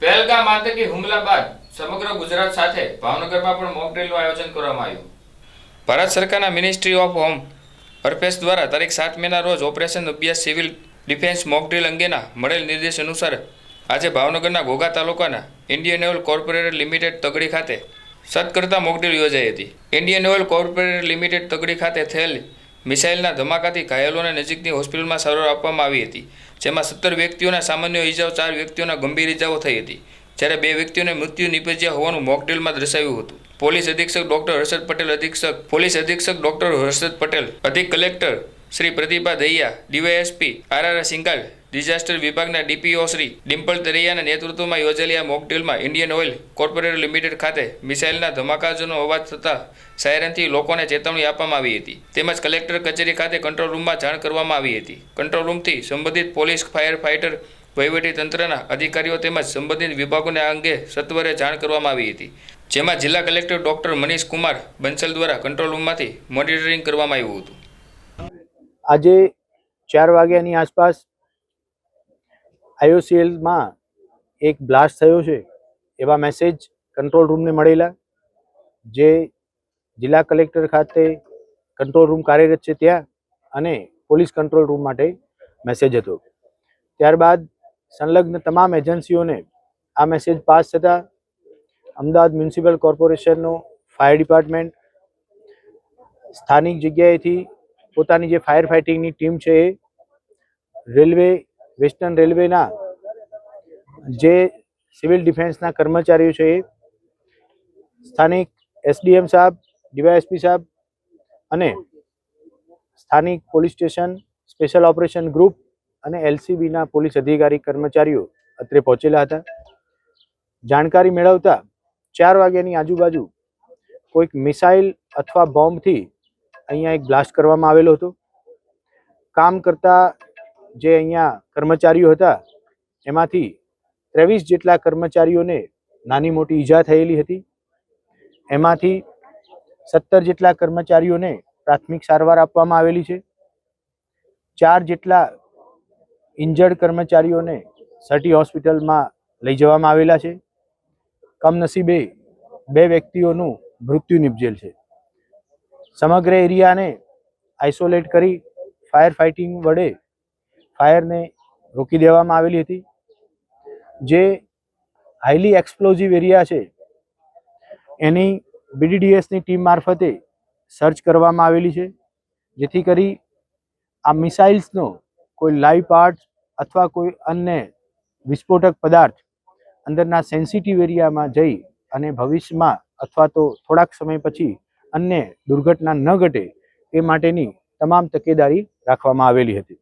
પહેલગામ આતંકી હુમલા બાદ સમગ્ર ગુજરાત સાથે ભાવનગરમાં પણ મોક ડ્રિલનું આયોજન કરવામાં આવ્યું. ભારત સરકારના મિનિસ્ટ્રી ઓફ હોમ અર્પેશ દ્વારા તારીખ સાત મેના રોજ ઓપરેશન અભ્યાસ સિવિલ ડિફેન્સ મોક ડ્રિલ અંગેના મળેલ નિર્દેશ અનુસાર આજે ભાવનગરના ઘોઘા તાલુકાના Indian Oil corporate limited Tagdi ખાતે સતકર્તા મોક ડ્રિલ યોજાઈ હતી. Indian Oil corporate limited Tagdi ખાતે થયેલ મિસાઇલના ધમાકાથી ઘાયલોને નજીકની હોસ્પિટલમાં સારવાર આપવામાં આવી હતી, જેમાં સત્તર વ્યક્તિઓના સામાન્ય ઇજાઓ ચાર વ્યક્તિઓના ગંભીર ઇજાઓ થઈ હતી, જ્યારે બે વ્યક્તિઓને મૃત્યુ નિપજ્યા હોવાનું મોકડ્રીલમાં દર્શાવ્યું હતું. પોલીસ અધિક્ષક ડોક્ટર હર્ષદ પટેલ અધિક્ષક, પોલીસ અધિક્ષક ડોક્ટર હર્ષદ પટેલ, અધિક collector Shri Pratibha Dahiya DYSP R R Singhal, disaster વિભાગના ડીપીઓ શ્રી ડિમ્પલ તરૈયાના નેતૃત્વમાં યોજેલી આ મોકડ્રીલમાં ઇન્ડિયન ઓઇલ કોર્પોરેટ લિમિટેડ ખાતે મિસાઇલના ધમાકાજોનો અવાજ થતાં સાયરનથી લોકોને ચેતવણી આપવામાં આવી હતી. તેમજ કલેક્ટર કચેરી ખાતે કંટ્રોલ રૂમમાં જાણ કરવામાં આવી હતી. કંટ્રોલ રૂમથી સંબંધિત પોલીસ, ફાયર ફાઇટર તંત્રના અધિકારીઓ તેમજ સંબંધિત વિભાગોને આ અંગે સત્વરે જાણ કરવામાં આવી હતી. જેમાં જિલ્લા કલેક્ટર ડોક્ટર મનીષ કુમાર બંસલ દ્વારા કંટ્રોલ રૂમમાંથી મોનિટરિંગ કરવામાં આવ્યું હતું. આજે ચાર વાગ્યાની આસપાસ આઈઓસીએલમાં એક બ્લાસ્ટ થયો છે એવા મેસેજ કંટ્રોલ રૂમને મળેલા, જે જિલ્લા કલેક્ટર ખાતે કંટ્રોલ રૂમ કાર્યરત છે ત્યાં અને પોલીસ કંટ્રોલ રૂમ માટે મેસેજ હતો. ત્યારબાદ સંલગ્ન તમામ એજન્સીઓને આ મેસેજ પાસ થતાં અમદાવાદ મ્યુનિસિપલ કોર્પોરેશનનો ફાયર ડિપાર્ટમેન્ટ સ્થાનિક જગ્યાએથી પોતાની જે ફાયર ફાઇટિંગની ટીમ છે એ, રેલવે વેસ્ટર્ન રેલવેના જે સિવિલ ડિફેન્સના કર્મચારીઓ છે એ, સ્થાનિક એસડીએમ સાહેબ ડીવાયએસપી સાહેબ અને સ્થાનિક police station special operation group અને એલસીબીના પોલીસ અધિકારી કર્મચારીઓ અત્રે પહોંચેલા હતા. જાણકારી મેળવતા ચાર વાગ્યાની આજુબાજુ કોઈક મિસાઇલ અથવા બોમ્બથી અહીંયા એક બ્લાસ્ટ કરવામાં આવેલો હતો. કામ કરતા જે અહીંયા કર્મચારીઓ હતા, એમાંથી ત્રેવીસ જેટલા કર્મચારીઓને નાની મોટી ઈજા થયેલી હતી. એમાંથી સત્તર જેટલા કર્મચારીઓને પ્રાથમિક સારવાર આપવામાં આવેલી છે. ચાર જેટલા ઇન્જર્ડ કર્મચારીઓને સટી હોસ્પિટલમાં લઈ જવામાં આવેલા છે. કમનસીબે બે વ્યક્તિઓનું મૃત્યુ નિપજેલ છે. સમગ્ર એરિયાને આઇસોલેટ કરી ફાયર ફાઇટિંગ વડે ફાયરને રોકી દેવામાં આવેલી હતી. જે હાઈલી એક્સપ્લોઝિવ એરિયા છે, એની બીડીડીએસની ટીમ મારફતે સર્ચ કરવામાં આવેલી છે, જેથી કરી આ મિસાઇલ્સનો કોઈ લાઈવ પાર્ટ અથવા કોઈ અન્ય વિસ્ફોટક પદાર્થ અંદરના સેન્સિટિવ એરિયામાં જઈ અને ભવિષ્યમાં અથવા તો થોડાક સમય પછી અન્ય દુર્ઘટના ન ઘટે એ માટેની તમામ તકેદારી રાખવામાં આવેલી હતી.